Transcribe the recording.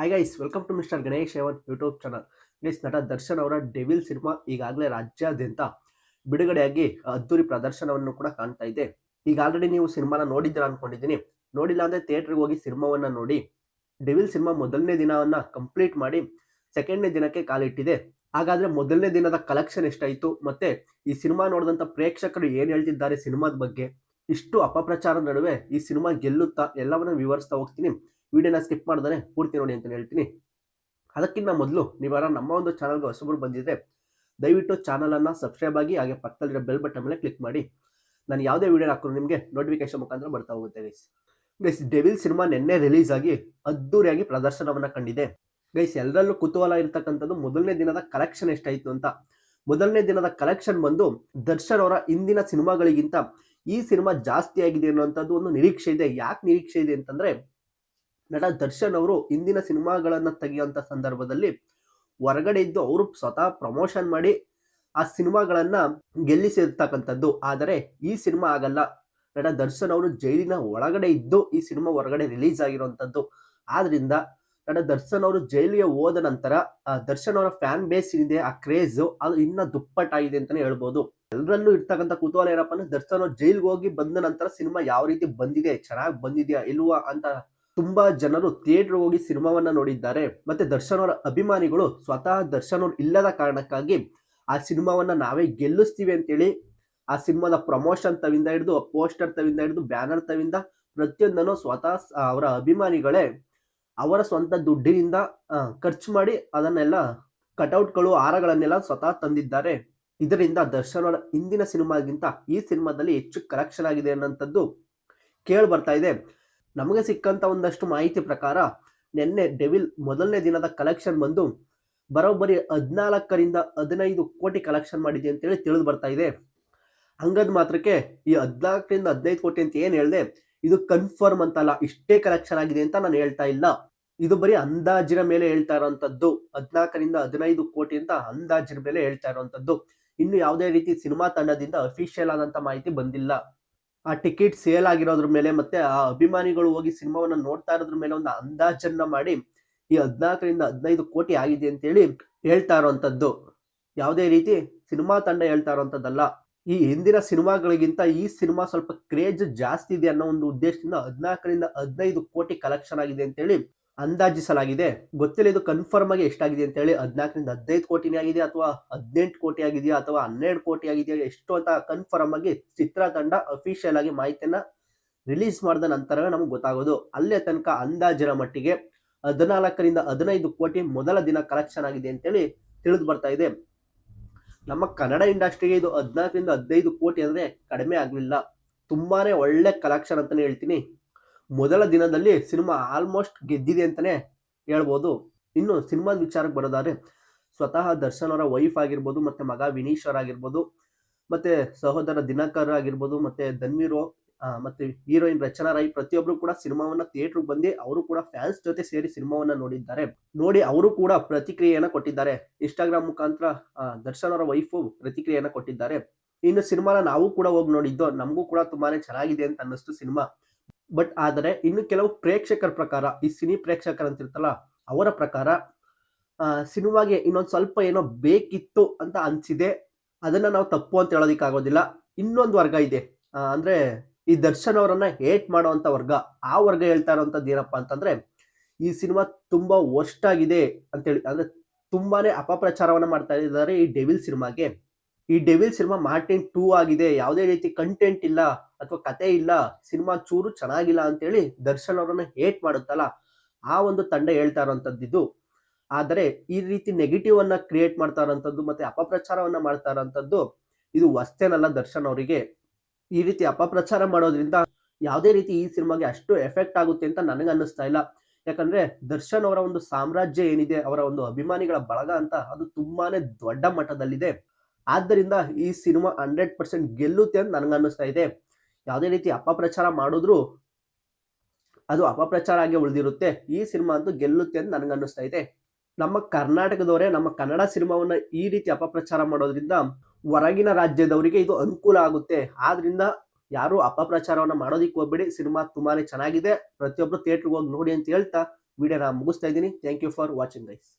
Hi guys welcome to mister Ganesh our YouTube channel guys ನಟ ದರ್ಶನ್ ಅವರ devil cinema ಈಗಾಗಲೇ ರಾಜ್ಯಾದ್ಯಂತ ಬಿಡುಗಡೆಯಾಗಿ ಅದ್ದೂರಿ ಪ್ರದರ್ಶನವನ್ನು ಕೂಡ ಕಾಣ್ತಾ ಇದೆ. ಈಗ ಆಲ್ರೆಡಿ ನೀವು ಸಿನಿಮಾನ ನೋಡಿದ್ದೀರಾ ಅನ್ಕೊಂಡಿದ್ದೀನಿ. ನೋಡಿಲ್ಲ ಅಂದರೆ ಥಿಯೇಟ್ರಿಗೆ ಹೋಗಿ ಸಿನಿಮಾವನ್ನು ನೋಡಿ ಡೆವಿಲ್ ಸಿನಿಮಾ ಮೊದಲನೇ ದಿನವನ್ನು ಕಂಪ್ಲೀಟ್ ಮಾಡಿ ಸೆಕೆಂಡ್ನೇ ದಿನಕ್ಕೆ ಕಾಲಿಟ್ಟಿದೆ. ಹಾಗಾದರೆ ಮೊದಲನೇ ದಿನದ ಕಲೆಕ್ಷನ್ ಎಷ್ಟಾಯಿತು? ಮತ್ತು ಈ ಸಿನಿಮಾ ನೋಡಿದಂಥ ಪ್ರೇಕ್ಷಕರು ಏನು ಹೇಳ್ತಿದ್ದಾರೆ ಸಿನಿಮಾದ ಬಗ್ಗೆ? ಇಷ್ಟು ಅಪಪ್ರಚಾರದ ನಡುವೆ ಈ ಸಿನಿಮಾ ಗೆಲ್ಲುತ್ತಾ ಎಲ್ಲವನ್ನ ವಿವರಿಸ್ತಾ ಹೋಗ್ತೀನಿ. ವಿಡಿಯೋನ ಸ್ಕಿಪ್ ಮಾಡಿದ್ರೆ ಪೂರ್ತಿ ನೋಡಿ ಅಂತ ಹೇಳ್ತೀನಿ. ಅದಕ್ಕಿಂತ ಮೊದಲು ನೀವಾರ ನಮ್ಮ ಒಂದು ಚಾನಲ್ಗೆ ಹೊಸಬರು ಬಂದಿದ್ರೆ ದಯವಿಟ್ಟು ಚಾನಲನ್ನು ಸಬ್ಸ್ಕ್ರೈಬ್ ಆಗಿ ಹಾಗೆ ಪಕ್ಕದಲ್ಲಿರೋ ಬೆಲ್ ಬಟನ್ ಮೇಲೆ ಕ್ಲಿಕ್ ಮಾಡಿ. ನಾನು ಯಾವುದೇ ವಿಡಿಯೋ ಹಾಕಿದ್ರು ನಿಮಗೆ ನೋಟಿಫಿಕೇಶನ್ ಮುಖಾಂತರ ಬರ್ತಾ ಹೋಗುತ್ತೆ ಗೈಸ್ ಗೈಸ್ ಡೆವಿಲ್ ಸಿನಿಮಾ ನಿನ್ನೆ ರಿಲೀಸ್ ಆಗಿ ಅದ್ದೂರಿಯಾಗಿ ಪ್ರದರ್ಶನವನ್ನು ಕಂಡಿದೆ. ಗೈಸ್ ಎಲ್ಲರಲ್ಲೂ ಕುತೂಹಲ ಇರತಕ್ಕಂಥದ್ದು ಮೊದಲನೇ ದಿನದ ಕಲೆಕ್ಷನ್ ಎಷ್ಟಾಯಿತು ಅಂತ. ಮೊದಲನೇ ದಿನದ ಕಲೆಕ್ಷನ್ ಬಂದು ದರ್ಶನ್ ಅವರ ಇಂದಿನ ಸಿನಿಮಾಗಳಿಗಿಂತ ಈ ಸಿನಿಮಾ ಜಾಸ್ತಿ ಆಗಿದೆ ಅನ್ನುವಂಥದ್ದು ಒಂದು ನಿರೀಕ್ಷೆ ಇದೆ. ಯಾಕೆ ನಿರೀಕ್ಷೆ ಇದೆ ಅಂತಂದ್ರೆ ನಟ ದರ್ಶನ್ ಅವರು ಇಂದಿನ ಸಿನಿಮಾಗಳನ್ನ ತೆಗೆಯುವಂಥ ಸಂದರ್ಭದಲ್ಲಿ ಹೊರಗಡೆ ಇದ್ದು ಅವರು ಸ್ವತಃ ಪ್ರಮೋಷನ್ ಮಾಡಿ ಆ ಸಿನಿಮಾಗಳನ್ನ ಗೆಲ್ಲಿಸಿರ್ತಕ್ಕಂಥದ್ದು. ಆದರೆ ಈ ಸಿನಿಮಾ ಆಗಲ್ಲ. ನಟ ದರ್ಶನ್ ಅವರು ಜೈಲಿನ ಒಳಗಡೆ ಇದ್ದು ಈ ಸಿನಿಮಾ ಹೊರಗಡೆ ರಿಲೀಸ್ ಆಗಿರುವಂಥದ್ದು. ಆದ್ರಿಂದ ನಟ ದರ್ಶನ್ ಅವರು ಜೈಲಿಗೆ ಹೋದ ನಂತರ ದರ್ಶನ್ ಅವರ ಫ್ಯಾನ್ ಬೇಸ್ ಇದೆ ಆ ಕ್ರೇಜ್ ಅದು ಇನ್ನ ದುಪ್ಪಟ್ಟಾಗಿದೆ ಅಂತಾನೆ ಹೇಳ್ಬೋದು. ಎಲ್ಲರಲ್ಲೂ ಇರ್ತಕ್ಕಂಥ ಕುತೂಹಲ ಏನಪ್ಪ ಅಂದ್ರೆ ದರ್ಶನ್ ಅವ್ರು ಜೈಲ್ಗೆ ಹೋಗಿ ಬಂದ ನಂತರ ಸಿನಿಮಾ ಯಾವ ರೀತಿ ಬಂದಿದೆ, ಚೆನ್ನಾಗಿ ಬಂದಿದೆಯಾ, ಇಲ್ವಾ ಅಂತ ತುಂಬಾ ಜನರು ಥಿಯೇಟರ್ ಹೋಗಿ ಸಿನಿಮಾವನ್ನ ನೋಡಿದ್ದಾರೆ. ಮತ್ತೆ ದರ್ಶನ್ ಅವರ ಅಭಿಮಾನಿಗಳು ಸ್ವತಃ ದರ್ಶನ್ ಅವರು ಇಲ್ಲದ ಕಾರಣಕ್ಕಾಗಿ ಆ ಸಿನಿಮಾವನ್ನ ನಾವೇ ಗೆಲ್ಲಿಸ್ತೀವಿ ಅಂತೇಳಿ ಆ ಸಿನಿಮಾದ ಪ್ರಮೋಷನ್ ತವಿಂದ ಹಿಡಿದು ಪೋಸ್ಟರ್ ತವಿಂದ ಹಿಡಿದು, ಬ್ಯಾನರ್ ತವಿಂದ ಪ್ರತಿಯೊಂದನ್ನು ಸ್ವತಃ ಅವರ ಅಭಿಮಾನಿಗಳೇ ಅವರ ಸ್ವಂತ ದುಡ್ಡಿನಿಂದ ಖರ್ಚು ಮಾಡಿ ಅದನ್ನೆಲ್ಲ ಕಟೌಟ್ಗಳು, ಹಾರಗಳನ್ನೆಲ್ಲ ಸ್ವತಃ ತಂದಿದ್ದಾರೆ. ಇದರಿಂದ ದರ್ಶನ್ ಅವರ ಹಿಂದಿನ ಸಿನಿಮಾಗಿಂತ ಈ ಸಿನಿಮಾದಲ್ಲಿ ಹೆಚ್ಚು ಕಲೆಕ್ಷನ್ ಆಗಿದೆ ಅನ್ನೋಂಥದ್ದು ಕೇಳಿ ಬರ್ತಾ ಇದೆ. ನಮಗೆ ಸಿಕ್ಕಂತ ಒಂದಷ್ಟು ಮಾಹಿತಿ ಪ್ರಕಾರ ನಿನ್ನೆ ಡೆವಿಲ್ ಮೊದಲನೇ ದಿನದ ಕಲೆಕ್ಷನ್ ಬಂದು ಬರೋಬ್ಬರಿ ಹದಿನಾಲ್ಕರಿಂದ ಹದಿನೈದು ಕೋಟಿ ಕಲೆಕ್ಷನ್ ಮಾಡಿದೆ ಅಂತೇಳಿ ತಿಳಿದು ಬರ್ತಾ ಇದೆ. ಹಂಗದ್ ಮಾತ್ರಕ್ಕೆ ಈ ಹದಿನಾಲ್ಕರಿಂದ ಹದಿನೈದು ಕೋಟಿ ಅಂತ ಏನು ಹೇಳಿದೆ, ಇದು ಕನ್ಫರ್ಮ್ ಅಂತಲ್ಲ, ಇಷ್ಟೇ ಕಲೆಕ್ಷನ್ ಆಗಿದೆ ಅಂತ ನಾನು ಹೇಳ್ತಾ ಇಲ್ಲ. ಇದು ಬರೀ ಅಂದಾಜಿನ ಮೇಲೆ ಹೇಳ್ತಾ ಇರೋವಂಥದ್ದು ಹದಿನಾಲ್ಕರಿಂದ ಹದಿನೈದು ಕೋಟಿ ಅಂತ ಅಂದಾಜಿನ ಮೇಲೆ ಹೇಳ್ತಾ ಇರೋವಂಥದ್ದು ಇನ್ನು ಯಾವುದೇ ರೀತಿ ಸಿನಿಮಾ ತಂಡದಿಂದ ಅಫಿಷಿಯಲ್ ಆದಂತ ಮಾಹಿತಿ ಬಂದಿಲ್ಲ. ಆ ಟಿಕೆಟ್ ಸೇಲ್ ಆಗಿರೋದ್ರ ಮೇಲೆ ಮತ್ತೆ ಆ ಅಭಿಮಾನಿಗಳು ಹೋಗಿ ಸಿನಿಮಾವನ್ನ ನೋಡ್ತಾ ಇರೋದ್ರ ಮೇಲೆ ಒಂದು ಅಂದಾಜನ್ನ ಮಾಡಿ ಈ ಹದಿನಾಲ್ಕರಿಂದ ಹದಿನೈದು ಕೋಟಿ ಆಗಿದೆ ಅಂತೇಳಿ ಹೇಳ್ತಾ ಇರೋವಂಥದ್ದು ಯಾವುದೇ ರೀತಿ ಸಿನಿಮಾ ತಂಡ ಹೇಳ್ತಾ ಇರೋವಂಥದ್ದಲ್ಲ ಈ ಹಿಂದಿನ ಸಿನಿಮಾಗಳಿಗಿಂತ ಈ ಸಿನಿಮಾ ಸ್ವಲ್ಪ ಕ್ರೇಜ್ ಜಾಸ್ತಿ ಇದೆ ಅನ್ನೋ ಒಂದು ಉದ್ದೇಶದಿಂದ ಹದಿನಾಲ್ಕರಿಂದ ಹದಿನೈದು ಕೋಟಿ ಕಲೆಕ್ಷನ್ ಆಗಿದೆ ಅಂತೇಳಿ ಅಂದಾಜಿಸಲಾಗಿದೆ. ಗೊತ್ತಿಲ್ಲ ಇದು ಕನ್ಫರ್ಮ್ ಆಗಿ ಎಷ್ಟಾಗಿದೆ ಅಂತ ಹೇಳಿ ಹದಿನಾಲ್ಕರಿಂದ ಹದಿನೈದು ಕೋಟಿನೇ ಆಗಿದೆ ಅಥವಾ ಹದಿನೆಂಟು ಕೋಟಿ ಆಗಿದೆಯಾ ಅಥವಾ ಹನ್ನೆರಡು ಕೋಟಿ ಆಗಿದೆಯಾ ಎಷ್ಟು ಅಂತ ಕನ್ಫರ್ಮ್ ಆಗಿ ಚಿತ್ರತಂಡ ಅಫಿಷಿಯಲ್ ಆಗಿ ಮಾಹಿತಿಯನ್ನ ರಿಲೀಸ್ ಮಾಡಿದ ನಂತರವೇ ನಮ್ಗೆ ಗೊತ್ತಾಗೋದು. ಅಲ್ಲೇ ತನಕ ಅಂದಾಜಿನ ಮಟ್ಟಿಗೆ ಹದಿನಾಲ್ಕರಿಂದ ಹದಿನೈದು ಕೋಟಿ ಮೊದಲ ದಿನ ಕಲೆಕ್ಷನ್ ಆಗಿದೆ ಅಂತೇಳಿ ತಿಳಿದು ಬರ್ತಾ ಇದೆ. ನಮ್ಮ ಕನ್ನಡ ಇಂಡಸ್ಟ್ರಿಗೆ ಇದು ಹದಿನಾಲ್ಕರಿಂದ ಹದಿನೈದು ಕೋಟಿ ಅಂದರೆ ಕಡಿಮೆ ಆಗಲಿಲ್ಲ. ತುಂಬಾನೇ ಒಳ್ಳೆ ಕಲೆಕ್ಷನ್ ಅಂತಲೇ ಹೇಳ್ತೀನಿ. ಮೊದಲ ದಿನದಲ್ಲಿ ಸಿನಿಮಾ ಆಲ್ಮೋಸ್ಟ್ ಗೆದ್ದಿದೆ ಅಂತಲೇ ಹೇಳ್ಬೋದು. ಇನ್ನು ಸಿನಿಮಾದ ವಿಚಾರಕ್ಕೆ ಬರೋದಾದ್ರೆ, ಸ್ವತಃ ದರ್ಶನ್ ಅವರ ವೈಫ್ ಆಗಿರ್ಬೋದು, ಮತ್ತೆ ಮಗ ವಿನೀಶ್ ಅವರಾಗಿರ್ಬೋದು ಮತ್ತೆ ಸಹೋದರ ದಿನಕರ್ ಆಗಿರ್ಬೋದು, ಮತ್ತೆ ಧನ್ವೀರೋ ಮತ್ತೆ ಹೀರೋಯಿನ್ ರಚನಾ ರೈ ಪ್ರತಿಯೊಬ್ಬರು ಕೂಡ ಸಿನಿಮಾವನ್ನ ಥಿಯೇಟರ್ಗೆ ಬಂದು ಅವರು ಕೂಡ ಫ್ಯಾನ್ಸ್ ಜೊತೆ ಸೇರಿ ಸಿನಿಮಾವನ್ನ ನೋಡಿದ್ದಾರೆ. ನೋಡಿ ಅವರು ಕೂಡ ಪ್ರತಿಕ್ರಿಯೆಯನ್ನು ಕೊಟ್ಟಿದ್ದಾರೆ. ಇನ್ಸ್ಟಾಗ್ರಾಮ್ ಮುಖಾಂತರ ದರ್ಶನ್ ಅವರ ವೈಫು ಪ್ರತಿಕ್ರಿಯೆಯನ್ನು ಕೊಟ್ಟಿದ್ದಾರೆ. ಇನ್ನು ಸಿನಿಮಾನ ನಾವು ಕೂಡ ಹೋಗಿ ನೋಡಿದ್ದು, ನಮಗೂ ಕೂಡ ತುಂಬಾನೇ ಚೆನ್ನಾಗಿದೆ ಅಂತ ಅನ್ನಿಸ್ತು ಸಿನಿಮಾ. ಬಟ್ ಆದರೆ ಇನ್ನು ಕೆಲವು ಪ್ರೇಕ್ಷಕರ ಪ್ರಕಾರ, ಈ ಸಿನಿ ಪ್ರೇಕ್ಷಕರು ಅಂತಿರ್ತಲ್ಲ ಅವರ ಪ್ರಕಾರ ಸಿನಿಮಾಗೆ ಇನ್ನೊಂದು ಸ್ವಲ್ಪ ಏನೋ ಬೇಕಿತ್ತು ಅಂತ ಅನ್ಸಿದೆ. ಅದನ್ನ ನಾವು ತಪ್ಪು ಅಂತ ಹೇಳೋದಿಕ್ಕಾಗೋದಿಲ್ಲ ಇನ್ನೊಂದು ವರ್ಗ ಇದೆ. ಅಂದರೆ ಈ ದರ್ಶನ್ ಅವರನ್ನು ಹೇಟ್ ಮಾಡುವಂತ ವರ್ಗ. ಆ ವರ್ಗ ಹೇಳ್ತಾ ಇರೋಂಥದ್ದು ಏನಪ್ಪ ಅಂತಂದ್ರೆ, ಈ ಸಿನಿಮಾ ತುಂಬಾ ವರ್ಸ್ಟ್ ಆಗಿದೆ ಅಂತೇಳಿ ಅಂದ್ರೆ ತುಂಬಾನೇ ಅಪಪ್ರಚಾರವನ್ನ ಮಾಡ್ತಾ ಇದ್ದಾರೆ ಈ ಡೆವಿಲ್ ಸಿನಿಮಾಗೆ. ಈ ಡೆವಿಲ್ ಸಿನಿಮಾ ಮಾರ್ಟಿನ್ ಟೂ ಆಗಿದೆ. ಯಾವುದೇ ರೀತಿ ಕಂಟೆಂಟ್ ಇಲ್ಲ. ಅಥವಾ ಕತೆ ಇಲ್ಲ, ಸಿನಿಮಾ ಚೂರು ಚೆನ್ನಾಗಿಲ್ಲ ಅಂತೇಳಿ ದರ್ಶನ್ ಅವರನ್ನ ಹೇಟ್ ಮಾಡುತ್ತಲ್ಲ, ಆ ಒಂದು ತಂಡ ಹೇಳ್ತಾ ಇರೋಂಥದ್ದು ಆದರೆ ಈ ರೀತಿ ನೆಗೆಟಿವ್ ಅನ್ನ ಕ್ರಿಯೇಟ್ ಮಾಡ್ತಾ ಇರೋಂಥದ್ದು ಮತ್ತೆ ಅಪಪ್ರಚಾರವನ್ನ ಮಾಡ್ತಾ ಇರೋಂಥದ್ದು ಇದು ವಸ್ತೇನಲ್ಲ ದರ್ಶನ್ ಅವರಿಗೆ. ಈ ರೀತಿ ಅಪಪ್ರಚಾರ ಮಾಡೋದ್ರಿಂದ ಯಾವುದೇ ರೀತಿ ಈ ಸಿನಿಮಾಗೆ ಅಷ್ಟು ಎಫೆಕ್ಟ್ ಆಗುತ್ತೆ ಅಂತ ನನಗೆ ಅನ್ನಿಸ್ತಾ ಇಲ್ಲ. ಯಾಕಂದ್ರೆ ದರ್ಶನ್ ಅವರ ಒಂದು ಸಾಮ್ರಾಜ್ಯ ಏನಿದೆ, ಅವರ ಒಂದು ಅಭಿಮಾನಿಗಳ ಬಳಗ ಅಂತ ಅದು ತುಂಬಾನೇ ದೊಡ್ಡ ಮಟ್ಟದಲ್ಲಿದೆ. ಆದ್ದರಿಂದ ಈ ಸಿನಿಮಾ ಹಂಡ್ರೆಡ್ ಪರ್ಸೆಂಟ್ ಗೆಲ್ಲುತ್ತೆ ಅಂತ ನನಗನ್ನಿಸ್ತಾ ಇದೆ. ಯಾವುದೇ ರೀತಿ ಅಪಪ್ರಚಾರ ಮಾಡಿದ್ರು ಅದು ಅಪಪ್ರಚಾರ ಆಗಿ ಉಳಿದಿರುತ್ತೆ. ಈ ಸಿನಿಮಾ ಅಂತೂ ಗೆಲ್ಲುತ್ತೆ ಅಂತ ನನಗೆ ಅನ್ನಿಸ್ತಾ ಇದೆ. ನಮ್ಮ ಕರ್ನಾಟಕದವರೇ, ನಮ್ಮ ಕನ್ನಡ ಸಿನಿಮಾವನ್ನು ಈ ರೀತಿ ಅಪಪ್ರಚಾರ ಮಾಡೋದ್ರಿಂದ ಹೊರಗಿನ ರಾಜ್ಯದವರಿಗೆ ಇದು ಅನುಕೂಲ ಆಗುತ್ತೆ. ಆದ್ರಿಂದ ಯಾರು ಅಪಪ್ರಚಾರವನ್ನು ಮಾಡೋದಿಕ್ಕೆ ಹೋಗ್ಬೇಡಿ. ಸಿನಿಮಾ ತುಂಬಾನೇ ಚೆನ್ನಾಗಿದೆ. ಪ್ರತಿಯೊಬ್ಬರು ಥಿಯೇಟ್ರಿಗೆ ಹೋಗಿ ನೋಡಿ ಅಂತ ಹೇಳ್ತಾ, ವಿಡಿಯೋನ ಮುಗಿಸ್ತಾ ಇದ್ದೀನಿ. Thank you for watching guys